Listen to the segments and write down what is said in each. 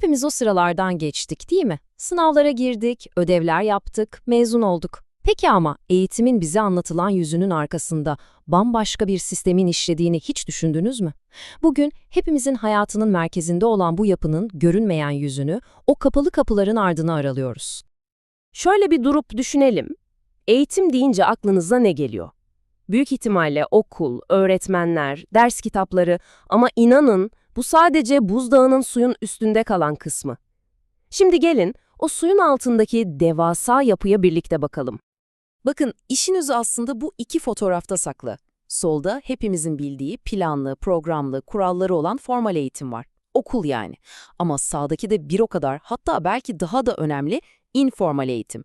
Hepimiz o sıralardan geçtik değil mi? Sınavlara girdik, ödevler yaptık, mezun olduk. Peki ama eğitimin bize anlatılan yüzünün arkasında bambaşka bir sistemin işlediğini hiç düşündünüz mü? Bugün hepimizin hayatının merkezinde olan bu yapının görünmeyen yüzünü o kapalı kapıların ardına aralıyoruz. Şöyle bir durup düşünelim. Eğitim deyince aklınıza ne geliyor? Büyük ihtimalle okul, öğretmenler, ders kitapları ama inanın bu sadece buzdağının suyun üstünde kalan kısmı. Şimdi gelin o suyun altındaki devasa yapıya birlikte bakalım. Bakın işin özü aslında bu iki fotoğrafta saklı. Solda hepimizin bildiği planlı, programlı, kuralları olan formal eğitim var. Okul yani. Ama sağdaki de bir o kadar hatta belki daha da önemli informal eğitim.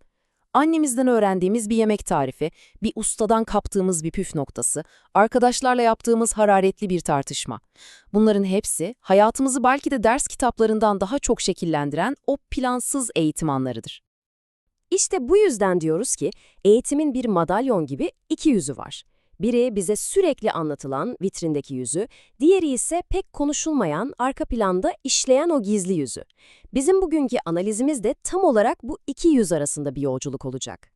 Annemizden öğrendiğimiz bir yemek tarifi, bir ustadan kaptığımız bir püf noktası, arkadaşlarla yaptığımız hararetli bir tartışma. Bunların hepsi hayatımızı belki de ders kitaplarından daha çok şekillendiren o plansız eğitim anlarıdır. İşte bu yüzden diyoruz ki eğitimin bir madalyon gibi iki yüzü var. Biri bize sürekli anlatılan vitrindeki yüzü, diğeri ise pek konuşulmayan, arka planda işleyen o gizli yüzü. Bizim bugünkü analizimiz de tam olarak bu iki yüz arasında bir yolculuk olacak.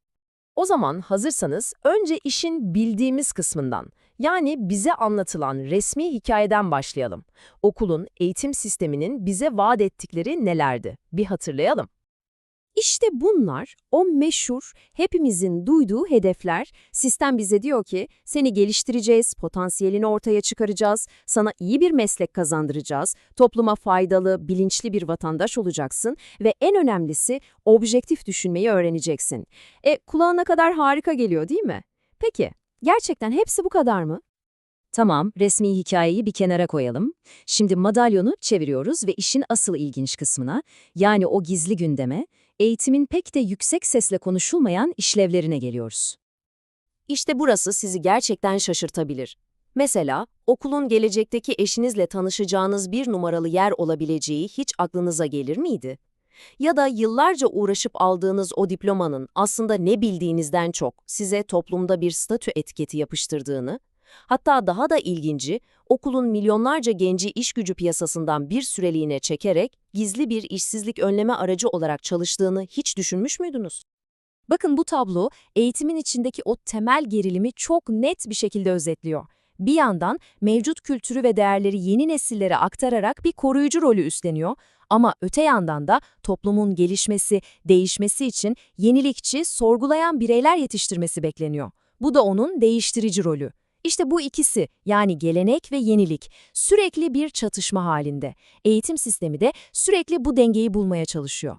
O zaman hazırsanız önce işin bildiğimiz kısmından, yani bize anlatılan resmi hikayeden başlayalım. Okulun, eğitim sisteminin bize vaat ettikleri nelerdi? Bir hatırlayalım. İşte bunlar o meşhur, hepimizin duyduğu hedefler. Sistem bize diyor ki seni geliştireceğiz, potansiyelini ortaya çıkaracağız, sana iyi bir meslek kazandıracağız, topluma faydalı, bilinçli bir vatandaş olacaksın ve en önemlisi objektif düşünmeyi öğreneceksin. E kulağına kadar harika geliyor değil mi? Peki, gerçekten hepsi bu kadar mı? Tamam, resmi hikayeyi bir kenara koyalım. Şimdi madalyonu çeviriyoruz ve işin asıl ilginç kısmına, yani o gizli gündeme, eğitimin pek de yüksek sesle konuşulmayan işlevlerine geliyoruz. İşte burası sizi gerçekten şaşırtabilir. Mesela, okulun gelecekteki eşinizle tanışacağınız bir numaralı yer olabileceği hiç aklınıza gelir miydi? Ya da yıllarca uğraşıp aldığınız o diplomanın aslında ne bildiğinizden çok size toplumda bir statü etiketi yapıştırdığını, hatta daha da ilginci, okulun milyonlarca genci iş gücü piyasasından bir süreliğine çekerek gizli bir işsizlik önleme aracı olarak çalıştığını hiç düşünmüş müydünüz? Bakın bu tablo eğitimin içindeki o temel gerilimi çok net bir şekilde özetliyor. Bir yandan mevcut kültürü ve değerleri yeni nesillere aktararak bir koruyucu rolü üstleniyor ama öte yandan da toplumun gelişmesi, değişmesi için yenilikçi, sorgulayan bireyler yetiştirmesi bekleniyor. Bu da onun değiştirici rolü. İşte bu ikisi yani gelenek ve yenilik sürekli bir çatışma halinde. Eğitim sistemi de sürekli bu dengeyi bulmaya çalışıyor.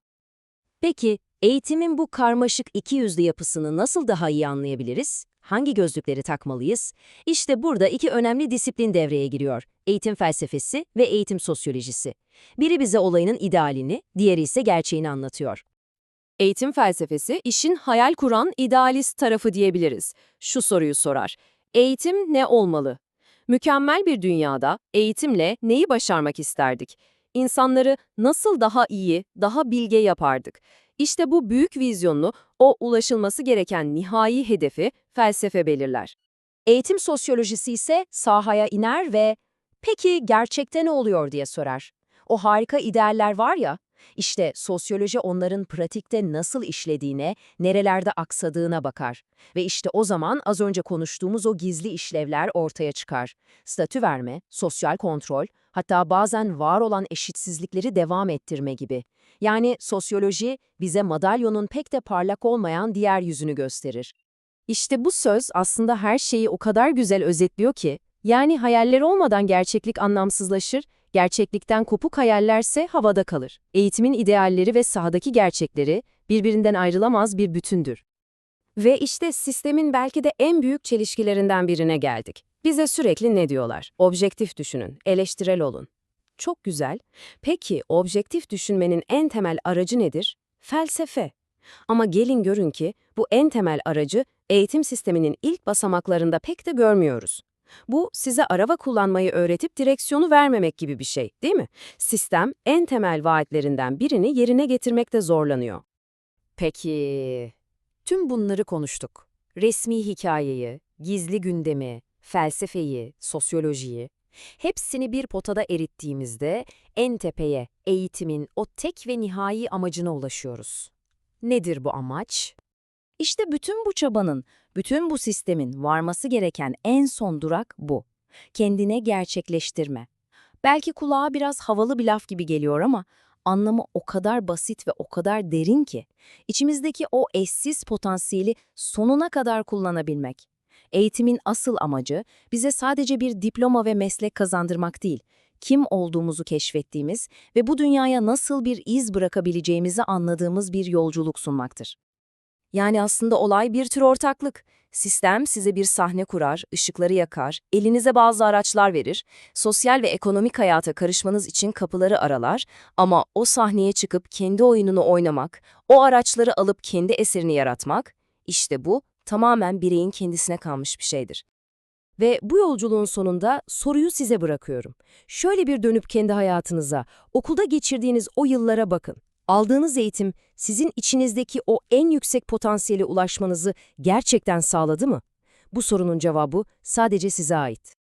Peki eğitimin bu karmaşık iki yüzlü yapısını nasıl daha iyi anlayabiliriz? Hangi gözlükleri takmalıyız? İşte burada iki önemli disiplin devreye giriyor. Eğitim felsefesi ve eğitim sosyolojisi. Biri bize olayının idealini, diğeri ise gerçeğini anlatıyor. Eğitim felsefesi işin hayal kuran idealist tarafı diyebiliriz. Şu soruyu sorar. Eğitim ne olmalı? Mükemmel bir dünyada eğitimle neyi başarmak isterdik? İnsanları nasıl daha iyi, daha bilge yapardık? İşte bu büyük vizyonlu, o ulaşılması gereken nihai hedefi felsefe belirler. Eğitim sosyolojisi ise sahaya iner ve peki gerçekte ne oluyor diye sorar. O harika idealler var ya, işte sosyoloji onların pratikte nasıl işlediğine, nerelerde aksadığına bakar. Ve işte o zaman az önce konuştuğumuz o gizli işlevler ortaya çıkar. Statü verme, sosyal kontrol, hatta bazen var olan eşitsizlikleri devam ettirme gibi. Yani sosyoloji bize madalyonun pek de parlak olmayan diğer yüzünü gösterir. İşte bu söz aslında her şeyi o kadar güzel özetliyor ki, yani hayaller olmadan gerçeklik anlamsızlaşır, gerçeklikten kopuk hayallerse havada kalır. Eğitimin idealleri ve sahadaki gerçekleri birbirinden ayrılamaz bir bütündür. Ve işte sistemin belki de en büyük çelişkilerinden birine geldik. Bize sürekli ne diyorlar? Objektif düşünün, eleştirel olun. Çok güzel. Peki objektif düşünmenin en temel aracı nedir? Felsefe. Ama gelin görün ki bu en temel aracı eğitim sisteminin ilk basamaklarında pek de görmüyoruz. Bu size araba kullanmayı öğretip direksiyonu vermemek gibi bir şey, değil mi? Sistem en temel vaatlerinden birini yerine getirmekte zorlanıyor. Peki, tüm bunları konuştuk. Resmi hikayeyi, gizli gündemi, felsefeyi, sosyolojiyi. Hepsini bir potada erittiğimizde en tepeye, eğitimin o tek ve nihai amacına ulaşıyoruz. Nedir bu amaç? İşte bütün bu çabanın, bütün bu sistemin varması gereken en son durak bu. Kendine gerçekleştirme. Belki kulağa biraz havalı bir laf gibi geliyor ama anlamı o kadar basit ve o kadar derin ki içimizdeki o eşsiz potansiyeli sonuna kadar kullanabilmek. Eğitimin asıl amacı bize sadece bir diploma ve meslek kazandırmak değil, kim olduğumuzu keşfettiğimiz ve bu dünyaya nasıl bir iz bırakabileceğimizi anladığımız bir yolculuk sunmaktır. Yani aslında olay bir tür ortaklık. Sistem size bir sahne kurar, ışıkları yakar, elinize bazı araçlar verir, sosyal ve ekonomik hayata karışmanız için kapıları aralar ama o sahneye çıkıp kendi oyununu oynamak, o araçları alıp kendi eserini yaratmak, işte bu tamamen bireyin kendisine kalmış bir şeydir. Ve bu yolculuğun sonunda soruyu size bırakıyorum. Şöyle bir dönüp kendi hayatınıza, okulda geçirdiğiniz o yıllara bakın. Aldığınız eğitim sizin içinizdeki o en yüksek potansiyele ulaşmanızı gerçekten sağladı mı? Bu sorunun cevabı sadece size ait.